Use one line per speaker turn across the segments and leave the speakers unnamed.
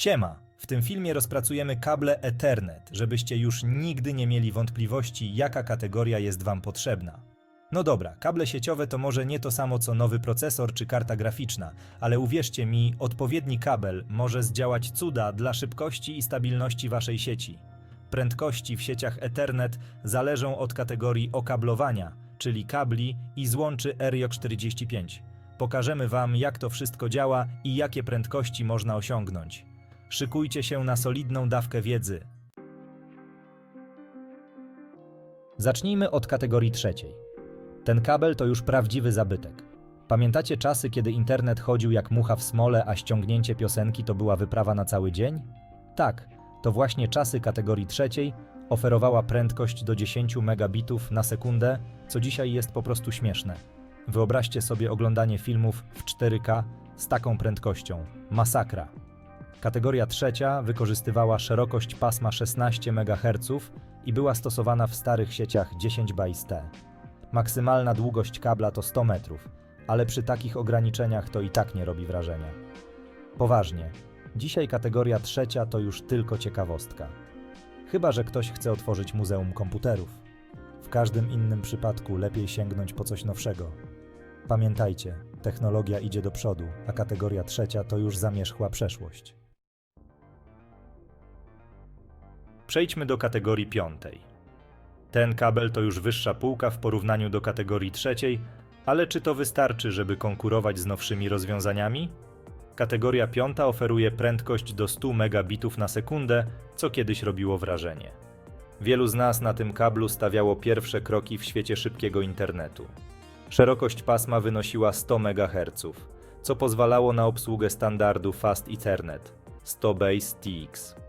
Siema! W tym filmie rozpracujemy kable Ethernet, żebyście już nigdy nie mieli wątpliwości, jaka kategoria jest Wam potrzebna. No dobra, kable sieciowe to może nie to samo co nowy procesor czy karta graficzna, ale uwierzcie mi, odpowiedni kabel może zdziałać cuda dla szybkości i stabilności Waszej sieci. Prędkości w sieciach Ethernet zależą od kategorii okablowania, czyli kabli i złączy RJ45. Pokażemy Wam, jak to wszystko działa i jakie prędkości można osiągnąć. Szykujcie się na solidną dawkę wiedzy. Zacznijmy od kategorii trzeciej. Ten kabel to już prawdziwy zabytek. Pamiętacie czasy, kiedy internet chodził jak mucha w smole, a ściągnięcie piosenki to była wyprawa na cały dzień? Tak, to właśnie czasy kategorii trzeciej oferowała prędkość do 10 megabitów na sekundę, co dzisiaj jest po prostu śmieszne. Wyobraźcie sobie oglądanie filmów w 4K z taką prędkością. Masakra. Kategoria trzecia wykorzystywała szerokość pasma 16 MHz i była stosowana w starych sieciach 10 x T. Maksymalna długość kabla to 100 metrów, ale przy takich ograniczeniach to i tak nie robi wrażenia. Poważnie, dzisiaj kategoria trzecia to już tylko ciekawostka. Chyba, że ktoś chce otworzyć muzeum komputerów. W każdym innym przypadku lepiej sięgnąć po coś nowszego. Pamiętajcie, technologia idzie do przodu, a kategoria trzecia to już zamierzchła przeszłość. Przejdźmy do kategorii piątej. Ten kabel to już wyższa półka w porównaniu do kategorii trzeciej, ale czy to wystarczy, żeby konkurować z nowszymi rozwiązaniami? Kategoria piąta oferuje prędkość do 100 megabitów na sekundę, co kiedyś robiło wrażenie. Wielu z nas na tym kablu stawiało pierwsze kroki w świecie szybkiego internetu. Szerokość pasma wynosiła 100 MHz, co pozwalało na obsługę standardu Fast Ethernet 100 Base TX.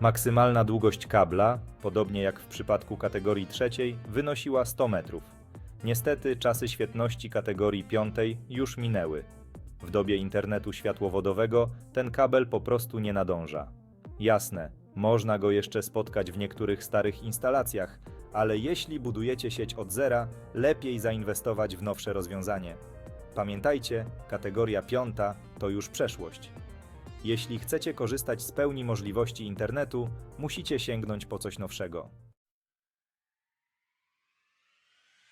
Maksymalna długość kabla, podobnie jak w przypadku kategorii trzeciej, wynosiła 100 metrów. Niestety czasy świetności kategorii piątej już minęły. W dobie internetu światłowodowego ten kabel po prostu nie nadąża. Jasne, można go jeszcze spotkać w niektórych starych instalacjach, ale jeśli budujecie sieć od zera, lepiej zainwestować w nowsze rozwiązanie. Pamiętajcie, kategoria piąta to już przeszłość. Jeśli chcecie korzystać z pełni możliwości internetu, musicie sięgnąć po coś nowszego.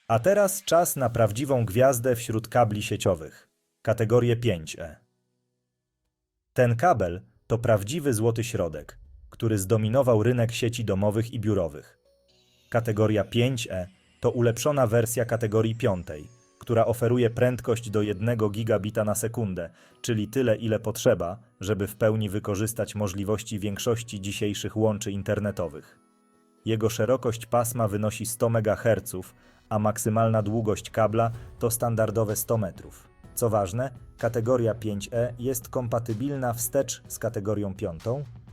A teraz czas na prawdziwą gwiazdę wśród kabli sieciowych kategorię 5E. Ten kabel to prawdziwy złoty środek, który zdominował rynek sieci domowych i biurowych. Kategoria 5E to ulepszona wersja kategorii 5, która oferuje prędkość do 1 gigabita na sekundę, czyli tyle, ile potrzeba, żeby w pełni wykorzystać możliwości większości dzisiejszych łączy internetowych. Jego szerokość pasma wynosi 100 MHz, a maksymalna długość kabla to standardowe 100 metrów. Co ważne, kategoria 5E jest kompatybilna wstecz z kategorią 5,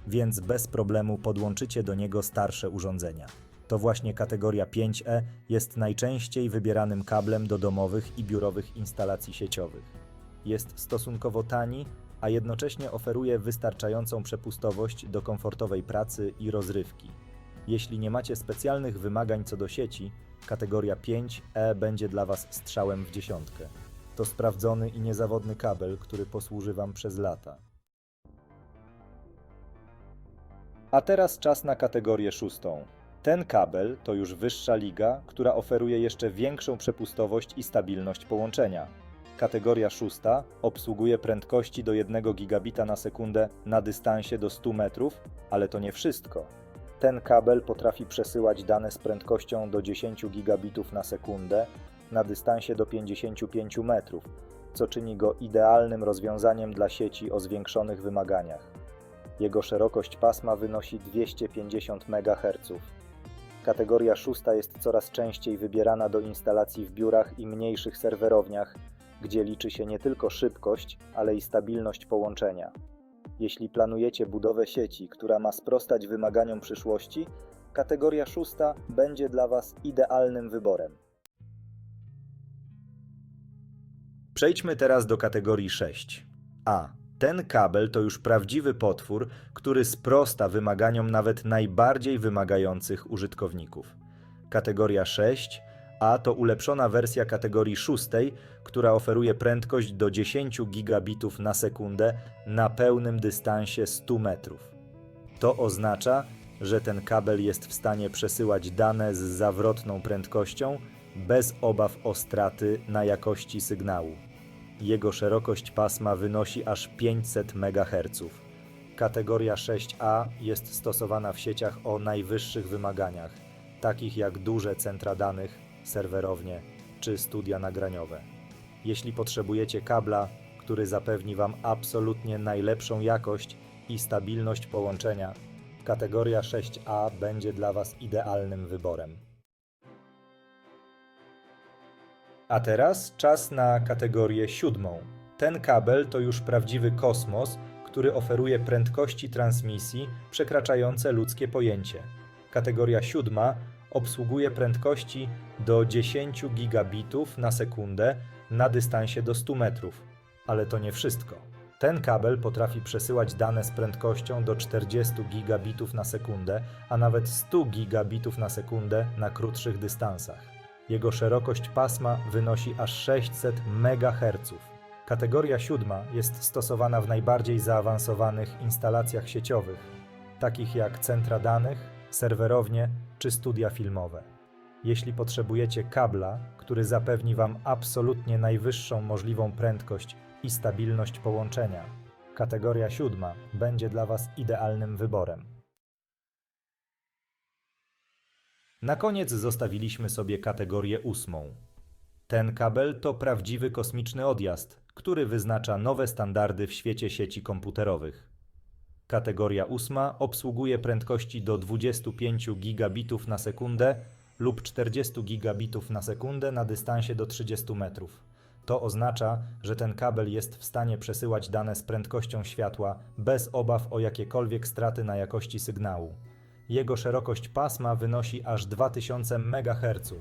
więc bez problemu podłączycie do niego starsze urządzenia. To właśnie kategoria 5E jest najczęściej wybieranym kablem do domowych i biurowych instalacji sieciowych. Jest stosunkowo tani, a jednocześnie oferuje wystarczającą przepustowość do komfortowej pracy i rozrywki. Jeśli nie macie specjalnych wymagań co do sieci, kategoria 5E będzie dla Was strzałem w dziesiątkę. To sprawdzony i niezawodny kabel, który posłuży Wam przez lata. A teraz czas na kategorię szóstą. Ten kabel to już wyższa liga, która oferuje jeszcze większą przepustowość i stabilność połączenia. Kategoria szósta obsługuje prędkości do 1 gigabita na sekundę na dystansie do 100 metrów, ale to nie wszystko. Ten kabel potrafi przesyłać dane z prędkością do 10 gigabitów na sekundę na dystansie do 55 metrów, co czyni go idealnym rozwiązaniem dla sieci o zwiększonych wymaganiach. Jego szerokość pasma wynosi 250 MHz. Kategoria szósta jest coraz częściej wybierana do instalacji w biurach i mniejszych serwerowniach, gdzie liczy się nie tylko szybkość, ale i stabilność połączenia. Jeśli planujecie budowę sieci, która ma sprostać wymaganiom przyszłości, kategoria szósta będzie dla Was idealnym wyborem. Przejdźmy teraz do kategorii 6. A. Ten kabel to już prawdziwy potwór, który sprosta wymaganiom nawet najbardziej wymagających użytkowników. Kategoria 6 6A to ulepszona wersja kategorii 6, która oferuje prędkość do 10 gigabitów na sekundę na pełnym dystansie 100 metrów. To oznacza, że ten kabel jest w stanie przesyłać dane z zawrotną prędkością bez obaw o straty na jakości sygnału. Jego szerokość pasma wynosi aż 500 MHz. Kategoria 6A jest stosowana w sieciach o najwyższych wymaganiach, takich jak duże centra danych, serwerownie czy studia nagraniowe. Jeśli potrzebujecie kabla, który zapewni Wam absolutnie najlepszą jakość i stabilność połączenia, kategoria 6A będzie dla Was idealnym wyborem. A teraz czas na kategorię siódmą. Ten kabel to już prawdziwy kosmos, który oferuje prędkości transmisji przekraczające ludzkie pojęcie. Kategoria siódma obsługuje prędkości do 10 gigabitów na sekundę na dystansie do 100 metrów. Ale to nie wszystko. Ten kabel potrafi przesyłać dane z prędkością do 40 gigabitów na sekundę, a nawet 100 gigabitów na sekundę na krótszych dystansach. Jego szerokość pasma wynosi aż 600 MHz. Kategoria siódma jest stosowana w najbardziej zaawansowanych instalacjach sieciowych, takich jak centra danych, serwerownie czy studia filmowe. Jeśli potrzebujecie kabla, który zapewni Wam absolutnie najwyższą możliwą prędkość i stabilność połączenia, kategoria siódma będzie dla Was idealnym wyborem. Na koniec zostawiliśmy sobie kategorię ósmą. Ten kabel to prawdziwy kosmiczny odjazd, który wyznacza nowe standardy w świecie sieci komputerowych. Kategoria ósma obsługuje prędkości do 25 gigabitów na sekundę lub 40 gigabitów na sekundę na dystansie do 30 metrów. To oznacza, że ten kabel jest w stanie przesyłać dane z prędkością światła bez obaw o jakiekolwiek straty na jakości sygnału. Jego szerokość pasma wynosi aż 2000 MHz,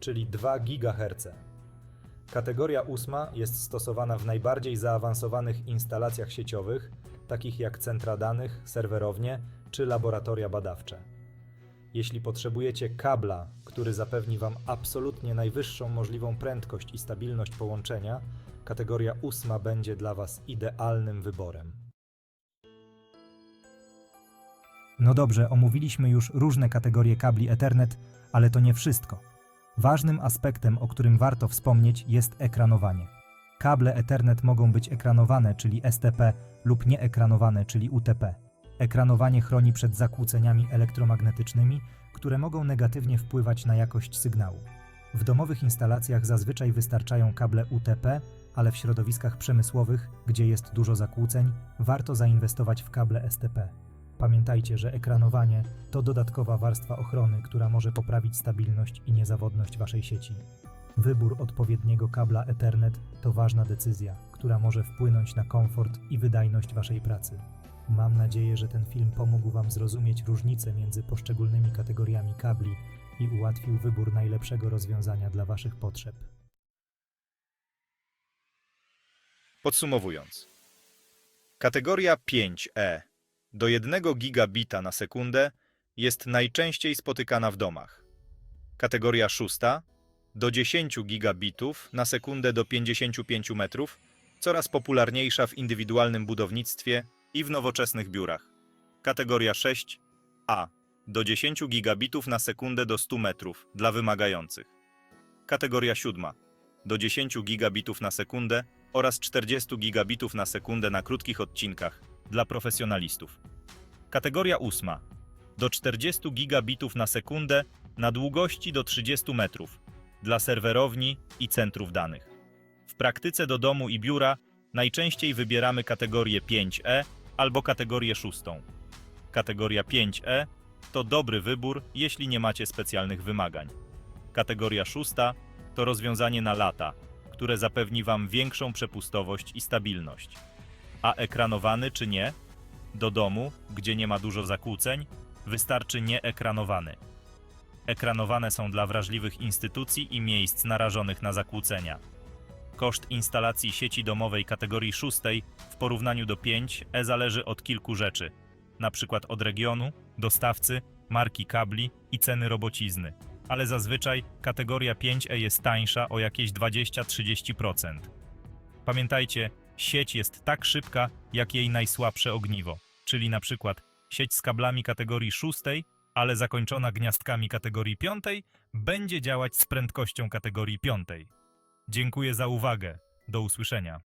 czyli 2 GHz. Kategoria ósma jest stosowana w najbardziej zaawansowanych instalacjach sieciowych, takich jak centra danych, serwerownie czy laboratoria badawcze. Jeśli potrzebujecie kabla, który zapewni Wam absolutnie najwyższą możliwą prędkość i stabilność połączenia, kategoria ósma będzie dla Was idealnym wyborem.
No dobrze, omówiliśmy już różne kategorie kabli Ethernet, ale to nie wszystko. Ważnym aspektem, o którym warto wspomnieć, jest ekranowanie. Kable Ethernet mogą być ekranowane, czyli STP, lub nieekranowane, czyli UTP. Ekranowanie chroni przed zakłóceniami elektromagnetycznymi, które mogą negatywnie wpływać na jakość sygnału. W domowych instalacjach zazwyczaj wystarczają kable UTP, ale w środowiskach przemysłowych, gdzie jest dużo zakłóceń, warto zainwestować w kable STP. Pamiętajcie, że ekranowanie to dodatkowa warstwa ochrony, która może poprawić stabilność i niezawodność Waszej sieci. Wybór odpowiedniego kabla Ethernet to ważna decyzja, która może wpłynąć na komfort i wydajność Waszej pracy. Mam nadzieję, że ten film pomógł Wam zrozumieć różnice między poszczególnymi kategoriami kabli i ułatwił wybór najlepszego rozwiązania dla Waszych potrzeb.
Podsumowując, kategoria 5E do 1 gigabita na sekundę jest najczęściej spotykana w domach. Kategoria 6 do 10 gigabitów na sekundę do 55 metrów, coraz popularniejsza w indywidualnym budownictwie i w nowoczesnych biurach. Kategoria 6A do 10 gigabitów na sekundę do 100 metrów dla wymagających. Kategoria 7 do 10 gigabitów na sekundę oraz 40 gigabitów na sekundę na krótkich odcinkach dla profesjonalistów. Kategoria 8 do 40 gigabitów na sekundę na długości do 30 metrów dla serwerowni i centrów danych. W praktyce do domu i biura najczęściej wybieramy kategorię 5E albo kategorię 6. Kategoria 5E to dobry wybór, jeśli nie macie specjalnych wymagań. Kategoria 6 to rozwiązanie na lata, które zapewni Wam większą przepustowość i stabilność. A ekranowany czy nie? Do domu, gdzie nie ma dużo zakłóceń, wystarczy nieekranowany. Ekranowane są dla wrażliwych instytucji i miejsc narażonych na zakłócenia. Koszt instalacji sieci domowej kategorii 6 w porównaniu do 5E zależy od kilku rzeczy, np. od regionu, dostawcy, marki kabli i ceny robocizny. ale zazwyczaj kategoria 5E jest tańsza o jakieś 20-30%. Pamiętajcie, sieć jest tak szybka, jak jej najsłabsze ogniwo, czyli na przykład sieć z kablami kategorii 6, ale zakończona gniazdkami kategorii 5, będzie działać z prędkością kategorii 5. Dziękuję za uwagę. Do usłyszenia.